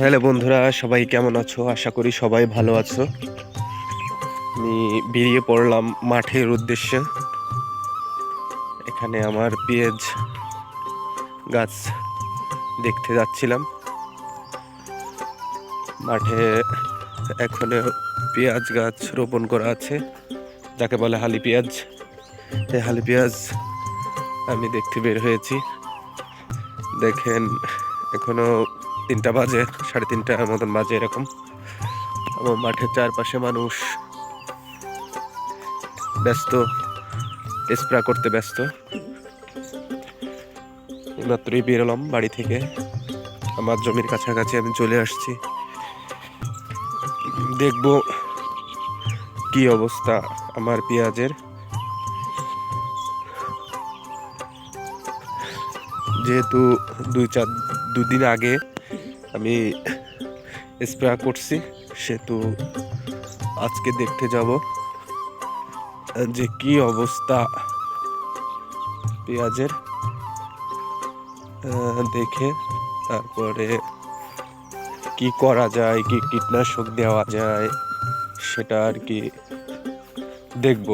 Hello বন্ধুরা, সবাই কেমন আছো? আশা করি সবাই ভালো আছো। আমি বেরিয়ে পড়লাম মাঠের উদ্দেশ্যে। এখানে আমার পেঁয়াজ গাছ দেখতে যাচ্ছিলাম। মাঠে এখনও পেঁয়াজ গাছ রোপণ করা আছে। যাকে বলে হালি পেঁয়াজ। এই হালি পেঁয়াজ আমি দেখতে বের হয়েছি। দেখেন, এখনও তিনটা বাজে, সাড়ে তিনটার মতন বাজে এরকম। আমার মাঠের চারপাশে মানুষ ব্যস্ত স্প্রে করতে ব্যস্ত। মাত্রই বেরোলাম বাড়ি থেকে। আমার জমির কাছাকাছি আমি চলে আসছি। দেখব কি অবস্থা আমার পেঁয়াজের। যেহেতু দুই চার, দুদিন আগে আমি স্প্রে করছি, সেহেতু আজকে দেখতে যাব যে কি অবস্থা পেঁয়াজের। দেখে তারপরে কি করা যায়, কি কীটনাশক দেওয়া যায়, সেটা আর কি দেখব।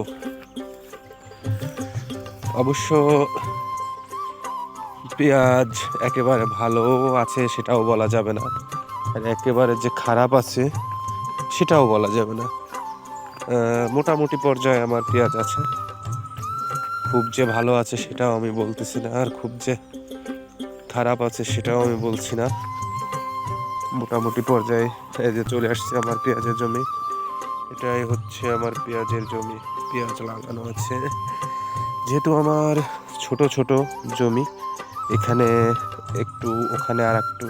অবশ্য পেঁয়াজ একেবারে ভালো আছে সেটাও বলা যাবে না। আর একেবারে যে খারাপ আছে সেটাও বলা যাবে না। মোটামুটি পর্যায়ে আমার পেঁয়াজ আছে। খুব যে ভালো আছে সেটাও আমি বলতেছি না, আর খুব যে খারাপ আছে সেটাও আমি বলছি না। মোটামুটি পর্যায়ে এই যে চলে আসছে আমার পেঁয়াজের জমি। এটাই হচ্ছে আমার পেঁয়াজের জমি, পেঁয়াজ লাগানো আছে। যেহেতু আমার ছোট ছোট জমি এখানে একটু, ওখানে আর একটু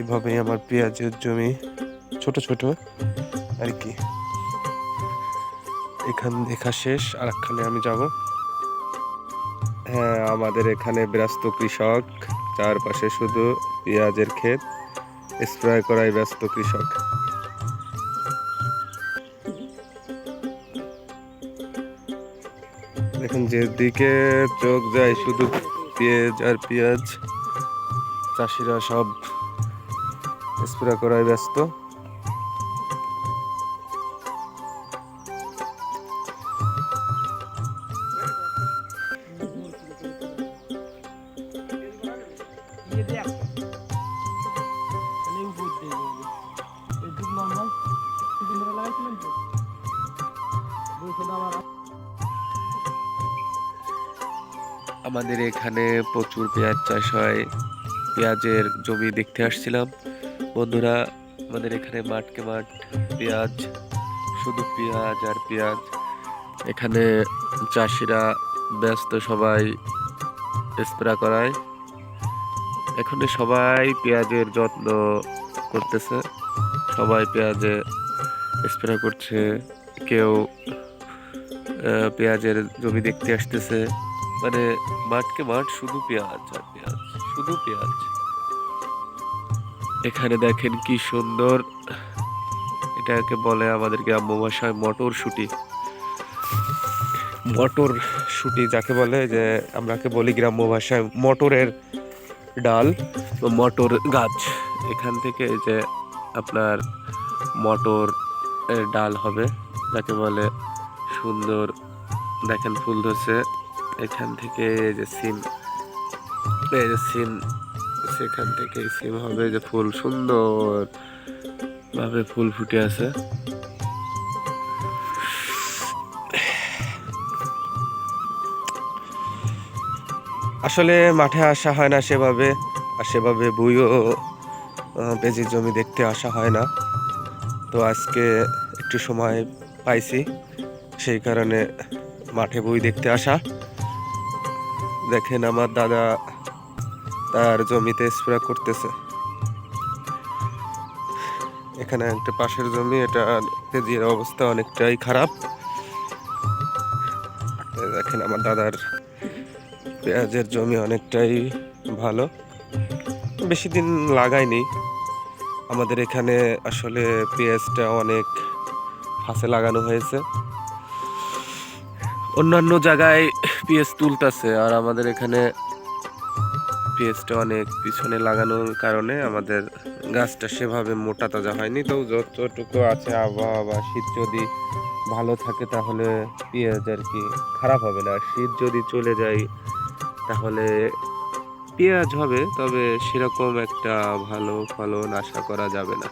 এভাবেই আমার পেঁয়াজের জমি ছোট ছোট আর কি। এখান, দেখা শেষ আর একখানে আমি যাব। হ্যাঁ আমাদের এখানে ব্যস্ত কৃষক, চারপাশে শুধু পেঁয়াজের ক্ষেত, স্প্রে করাই ব্যস্ত কৃষক। দেখুন, যেদিকে চোখ যায় শুধু পেঁয়াজ আর পেঁয়াজ। চাষিরা সব স্প্রে করায় ব্যস্ত। আমাদের এখানে প্রচুর পেঁয়াজ চাষ হয়। পেঁয়াজের জমি দেখতে আসছিলাম। বন্ধুরা, আমাদের এখানে মাঠকে মাঠ পেঁয়াজ, শুধু পেঁয়াজ আর পেঁয়াজ। এখানে চাষিরা ব্যস্ত সবাই স্প্রে করায়। এখানে সবাই পেঁয়াজের যত্ন করতেছে। সবাই পেঁয়াজে স্প্রে করছে। কেউ পেঁয়াজের জমি দেখতে আসতেছে। মানে মাঠকে মাঠ শুধু পেঁয়াজ আর পেঁয়াজ, শুধু পেঁয়াজ। এখানে দেখেন কি সুন্দর, এটাকে বলে আমাদের গ্রাম্য ভাষায় মটর শুটি। মটর শুটি যাকে বলে যে আমরাকে বলি গ্রাম্য ভাষায় মটরের ডাল। মটর গাছ, এখান থেকে যে আপনার মটর ডাল হবে, যাকে বলে সুন্দর, দেখেন ফুল ধরছে। এখান থেকে যে সিম, এই যে সিম, সেখান থেকে সিম হবে যে ফুল সুন্দর ভাবে ফুল ফুটে আছে। আসলে মাঠে আসা হয় না সেভাবে, আর সেভাবে বইও পেঁজির জমি দেখতে আসা হয় না। তো আজকে একটু সময় পাইছি, সেই কারণে মাঠে বই দেখতে আসা। দেখেন আমার দাদা তার জমিতে স্প্রে করতেছে। এখানে একটা পাশের জমি, এটা পেঁজির অবস্থা অনেকটাই খারাপ। দেখেন আমার দাদার পেঁয়াজের জমি অনেকটাই ভালো। বেশি দিন লাগায়নি আমাদের এখানে আসলে পেঁয়াজটা অনেক ফাঁসে লাগানো হয়েছে। অন্যান্য জায়গায় পেঁয়াজ তুলতেছে আর আমাদের এখানে পেঁয়াজটা অনেক পিছনে লাগানোর কারণে আমাদের গাছটা সেভাবে মোটা তাজা হয়নি। তো যতটুকু আছে আবহাওয়া বা শীত যদি ভালো থাকে তাহলে পেঁয়াজ আর কি খারাপ হবে না। আর শীত যদি চলে যায় তাহলে পেঁয়াজ হবে, তবে সেরকম একটা ভালো ফলন আশা করা যাবে না।